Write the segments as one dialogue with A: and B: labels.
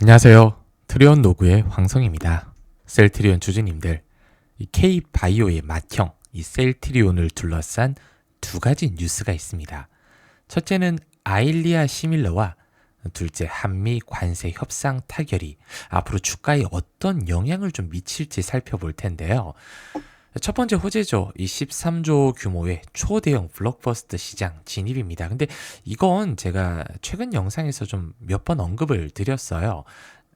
A: 안녕하세요. 트리온 노구의 황성입니다. 셀트리온 주주님들, 이 K-바이오의 맏형, 이 셀트리온을 둘러싼 두 가지 뉴스가 있습니다. 첫째는 아일리아 시밀러와 둘째 한미 관세 협상 타결이 앞으로 주가에 어떤 영향을 좀 미칠지 살펴볼 텐데요. 첫 번째 호재죠. 이 13조 규모의 초대형 블록버스터 시장 진입입니다. 근데 이건 제가 최근 영상에서 좀 몇 번 언급을 드렸어요.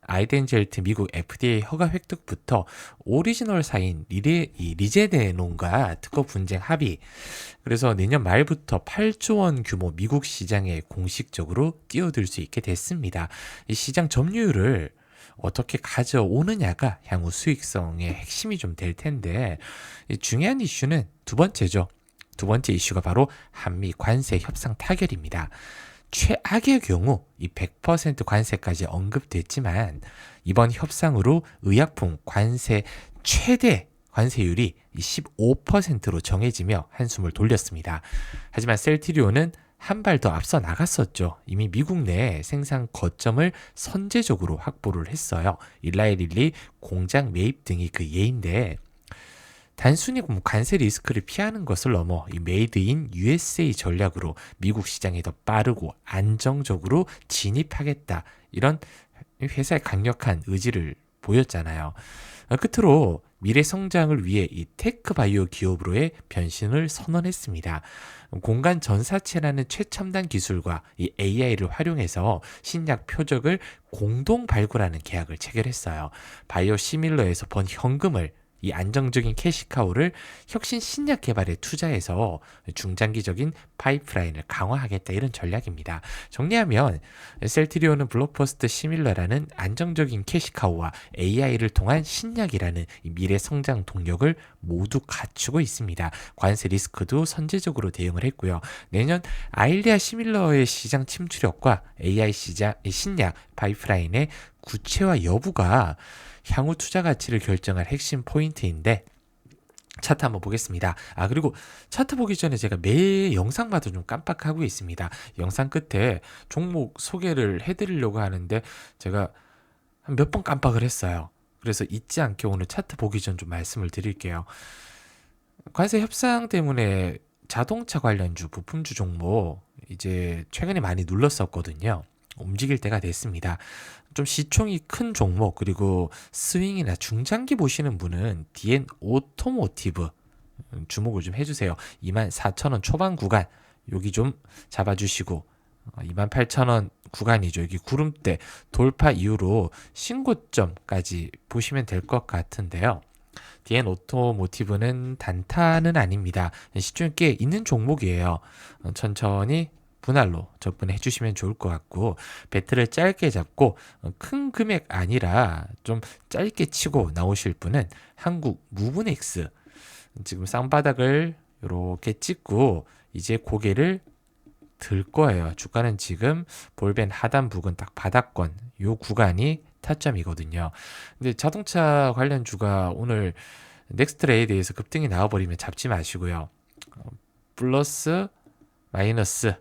A: 아이덴젤트 미국 FDA 허가 획득부터 오리지널 사인 리레, 이 리제데논과 특허 분쟁 합의 그래서 내년 말부터 8조 원 규모 미국 시장에 공식적으로 뛰어들 수 있게 됐습니다. 이 시장 점유율을 어떻게 가져오느냐가 향후 수익성의 핵심이 좀 될 텐데 중요한 이슈는 두 번째죠. 두 번째 이슈가 바로 한미 관세 협상 타결입니다. 최악의 경우 이 100% 관세까지 언급됐지만 이번 협상으로 의약품 관세 최대 관세율이 15%로 정해지며 한숨을 돌렸습니다. 하지만 셀티리온은 한 발 더 앞서 나갔었죠. 이미 미국 내 생산 거점을 선제적으로 확보를 했어요. 일라이릴리 공장 매입 등이 그 예인데 단순히 뭐 관세 리스크를 피하는 것을 넘어 이 메이드 인 USA 전략으로 미국 시장에 더 빠르고 안정적으로 진입하겠다. 이런 회사의 강력한 의지를 보였잖아요. 어, 끝으로 미래 성장을 위해 이 테크 바이오 기업으로의 변신을 선언했습니다. 공간 전사체라는 최첨단 기술과 이 AI를 활용해서 신약 표적을 공동 발굴하는 계약을 체결했어요. 바이오 시밀러에서 번 현금을 이 안정적인 캐시카우를 혁신 신약 개발에 투자해서 중장기적인 파이프라인을 강화하겠다 이런 전략입니다. 정리하면 셀트리온은 블록버스트 시밀러라는 안정적인 캐시카우와 AI를 통한 신약이라는 미래 성장 동력을 모두 갖추고 있습니다. 관세 리스크도 선제적으로 대응을 했고요. 내년 아일리아 시밀러의 시장 침투력과 AI 시장 신약 파이프라인의 구체화 여부가 향후 투자 가치를 결정할 핵심 포인트인데 차트 한번 보겠습니다. 아 그리고 차트 보기 전에 제가 매 영상마다 좀 깜빡하고 있습니다. 영상 끝에 종목 소개를 해드리려고 하는데 제가 한 몇 번 깜빡을 했어요. 그래서 잊지 않게 오늘 차트 보기 전 좀 말씀을 드릴게요. 관세 협상 때문에 자동차 관련주, 부품주 종목 이제 최근에 많이 눌렀었거든요. 움직일 때가 됐습니다. 좀 시총이 큰 종목 그리고 스윙이나 중장기 보시는 분은 DN 오토모티브 주목을 좀 해주세요. 24,000원 초반 구간 여기 좀 잡아주시고 28,000원 어, 구간이죠. 여기 구름대 돌파 이후로 신고점까지 보시면 될 것 같은데요. DN 오토모티브는 단타는 아닙니다. 시중에 꽤 있는 종목이에요. 어, 천천히 분할로 접근해 주시면 좋을 것 같고 배틀을 짧게 잡고 어, 큰 금액 아니라 좀 짧게 치고 나오실 분은 한국 무브넥스 지금 쌍바닥을 이렇게 찍고 이제 고개를 들 거예요. 주가는 지금 볼벤 하단 부근 딱 바닥권 요 구간이 타점이거든요. 근데 자동차 관련 주가 오늘 넥스트레이드에서 급등이 나와버리면 잡지 마시고요. 어, 플러스 마이너스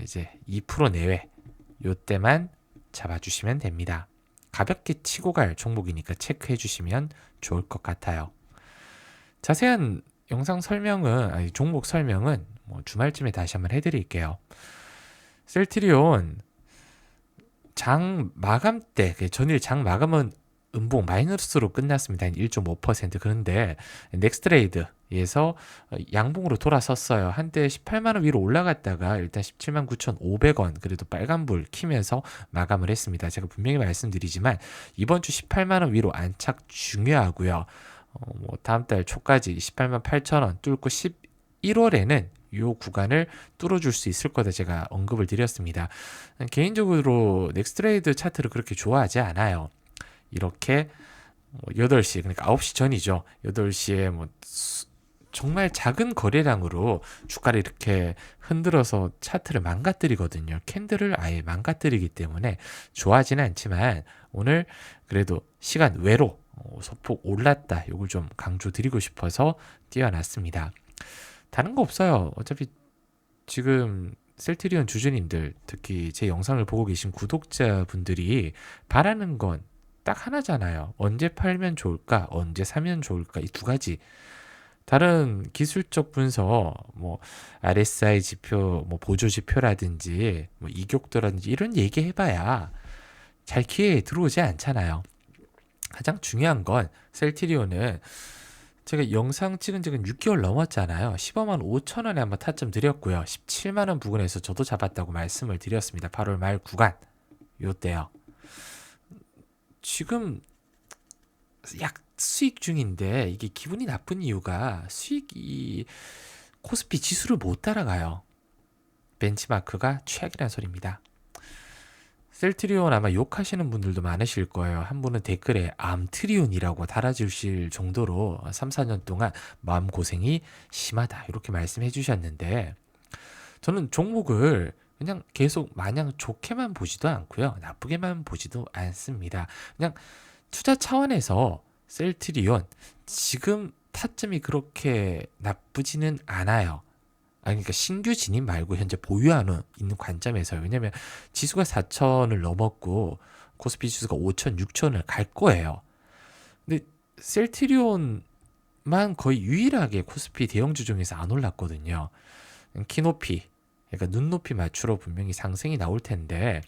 A: 이제 2% 내외 요때만 잡아주시면 됩니다. 가볍게 치고 갈 종목이니까 체크해 주시면 좋을 것 같아요. 자세한 영상 설명은 아니 종목 설명은 뭐 주말쯤에 다시 한번 해드릴게요. 셀트리온 장 마감 때그 전일 장 마감은 음봉 마이너스로 끝났습니다. 1.5% 그런데 넥스트레이드 에서 양봉으로 돌아섰어요. 한때 18만 원 위로 올라갔다가 일단 17만 9,500원 그래도 빨간불 키면서 마감을 했습니다. 제가 분명히 말씀드리지만 이번 주 18만 원 위로 안착 중요하고요. 어, 뭐 다음 달 초까지 18만 8천 원 뚫고 11월에는 이 구간을 뚫어줄 수 있을 거다 제가 언급을 드렸습니다. 개인적으로 넥스트레이드 차트를 그렇게 좋아하지 않아요. 이렇게 8시 뭐 그러니까 9시 전이죠. 8시에 뭐 정말 작은 거래량으로 주가를 이렇게 흔들어서 차트를 망가뜨리거든요. 캔들을 아예 망가뜨리기 때문에 좋아하지는 않지만 오늘 그래도 시간 외로 어, 소폭 올랐다. 이걸 좀 강조드리고 싶어서 띄워놨습니다. 다른 거 없어요. 어차피 지금 셀트리온 주주님들 특히 제 영상을 보고 계신 구독자분들이 바라는 건 딱 하나잖아요. 언제 팔면 좋을까? 언제 사면 좋을까? 이 두 가지. 다른 기술적 분석, 뭐 RSI 지표, 뭐 보조 지표라든지 뭐 이격도라든지 이런 얘기 해봐야 잘 기회에 들어오지 않잖아요. 가장 중요한 건 셀트리온은 제가 영상 찍은 지는 6개월 넘었잖아요. 15만 5천 원에 한번 타점 드렸고요. 17만 원 부근에서 저도 잡았다고 말씀을 드렸습니다. 8월 말 구간 요때요. 지금 약 수익 중인데 이게 기분이 나쁜 이유가 수익이 코스피 지수를 못 따라가요. 벤치마크가 최악이라는 소리입니다. 셀트리온 아마 욕하시는 분들도 많으실 거예요. 한 분은 댓글에 암트리온이라고 달아주실 정도로 3, 4년 동안 마음고생이 심하다. 이렇게 말씀해 주셨는데 저는 종목을 그냥 계속 마냥 좋게만 보지도 않고요. 나쁘게만 보지도 않습니다. 그냥 투자 차원에서 셀트리온 지금 타점이 그렇게 나쁘지는 않아요. 아 그러니까 신규 진입 말고 현재 보유하는 있는 관점에서요. 왜냐면 지수가 4천을 넘었고 코스피 지수가 5천, 6천을 갈 거예요. 근데 셀트리온만 거의 유일하게 코스피 대형주 중에서 안 올랐거든요. 키높이, 그러니까 눈높이 맞추러 분명히 상승이 나올 텐데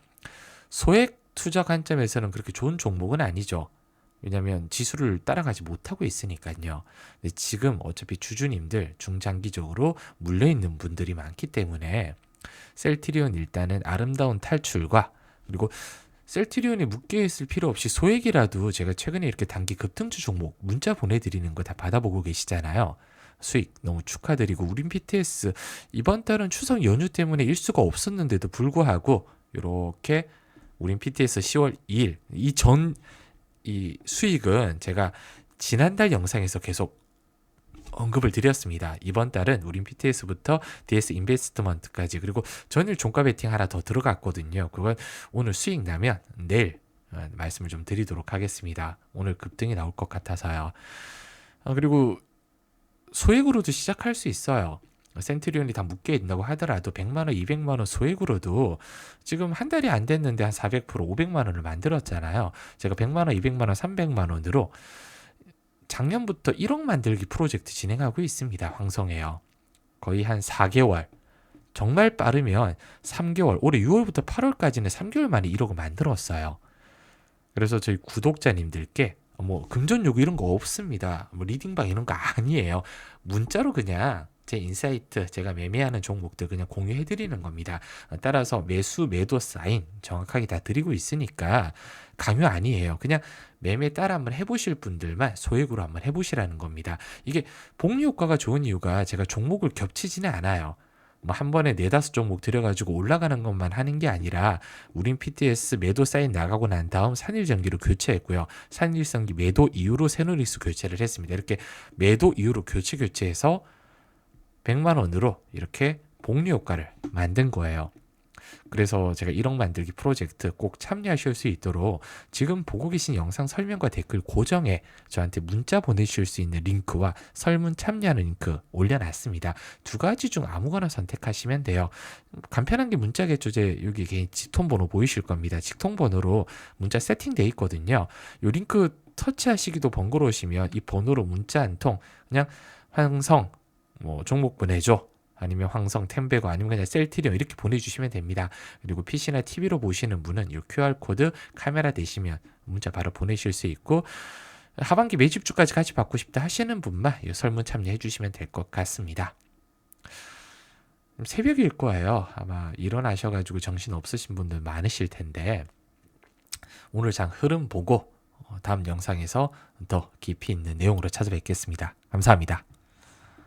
A: 소액 투자 관점에서는 그렇게 좋은 종목은 아니죠. 왜냐하면 지수를 따라가지 못하고 있으니까요. 지금 어차피 주주님들 중장기적으로 물려 있는 분들이 많기 때문에 셀트리온 일단은 아름다운 탈출과 그리고 셀트리온에 묶여 있을 필요 없이 소액이라도 제가 최근에 이렇게 단기 급등주 종목 문자 보내드리는 거 다 받아보고 계시잖아요. 수익 너무 축하드리고 우린 PTS 이번 달은 추석 연휴 때문에 일수가 없었는데도 불구하고 이렇게 우린 PTS 10월 2일 이전 이 수익은 제가 지난달 영상에서 계속 언급을 드렸습니다. 이번 달은 우린 PTS부터 DS 인베스트먼트까지 그리고 전일 종가 베팅 하나 더 들어갔거든요. 그건 오늘 수익 나면 내일 어, 말씀을 좀 드리도록 하겠습니다. 오늘 급등이 나올 것 같아서요. 아, 그리고 소액으로도 시작할 수 있어요. 센트리온이 다 묶여 있다고 하더라도 100만 원, 200만 원 소액으로도 지금 한 달이 안 됐는데 한 400%, 500만 원을 만들었잖아요. 제가 100만 원, 200만 원, 300만 원으로 작년부터 1억 만들기 프로젝트 진행하고 있습니다. 황성에요. 거의 한 4개월. 정말 빠르면 3개월, 올해 6월부터 8월까지는 3개월 만에 1억을 만들었어요. 그래서 저희 구독자님들께 뭐 금전 요구 이런 거 없습니다. 뭐 리딩방 이런 거 아니에요. 문자로 그냥 제 인사이트 제가 매매하는 종목들 그냥 공유해 드리는 겁니다. 따라서 매수 매도 사인 정확하게 다 드리고 있으니까 강요 아니에요. 그냥 매매 따라 한번 해보실 분들만 소액으로 한번 해보시라는 겁니다. 이게 복리 효과가 좋은 이유가 제가 종목을 겹치지는 않아요. 뭐한 번에 네다섯 종목 들여가지고 올라가는 것만 하는 게 아니라 우린 PTS 매도 사인 나가고 난 다음 산일전기로 교체했고요. 산일전기 매도 이후로 새누리수 교체를 했습니다. 이렇게 매도 이후로 교체 교체해서 100만 원으로 이렇게 복리 효과를 만든 거예요. 그래서 제가 1억 만들기 프로젝트 꼭 참여하실 수 있도록 지금 보고 계신 영상 설명과 댓글 고정에 저한테 문자 보내실 수 있는 링크와 설문 참여하는 링크 올려놨습니다. 두 가지 중 아무거나 선택하시면 돼요. 간편한 게 문자 개조제 여기 개인 직통 번호 보이실 겁니다. 직통 번호로 문자 세팅돼 있거든요. 요 링크 터치하시기도 번거로우시면 이 번호로 문자 한 통 그냥 황성 뭐 종목 보내줘. 아니면 황성, 템베거 아니면 그냥 셀트리온 이렇게 보내주시면 됩니다. 그리고 PC나 TV로 보시는 분은 이 QR코드 카메라 되시면 문자 바로 보내실 수 있고 하반기 매집주까지 같이 받고 싶다 하시는 분만 이 설문 참여해 주시면 될 것 같습니다. 새벽일 거예요. 아마 일어나셔가지고 정신 없으신 분들 많으실 텐데 오늘 장 흐름 보고 어, 다음 영상에서 더 깊이 있는 내용으로 찾아뵙겠습니다. 감사합니다.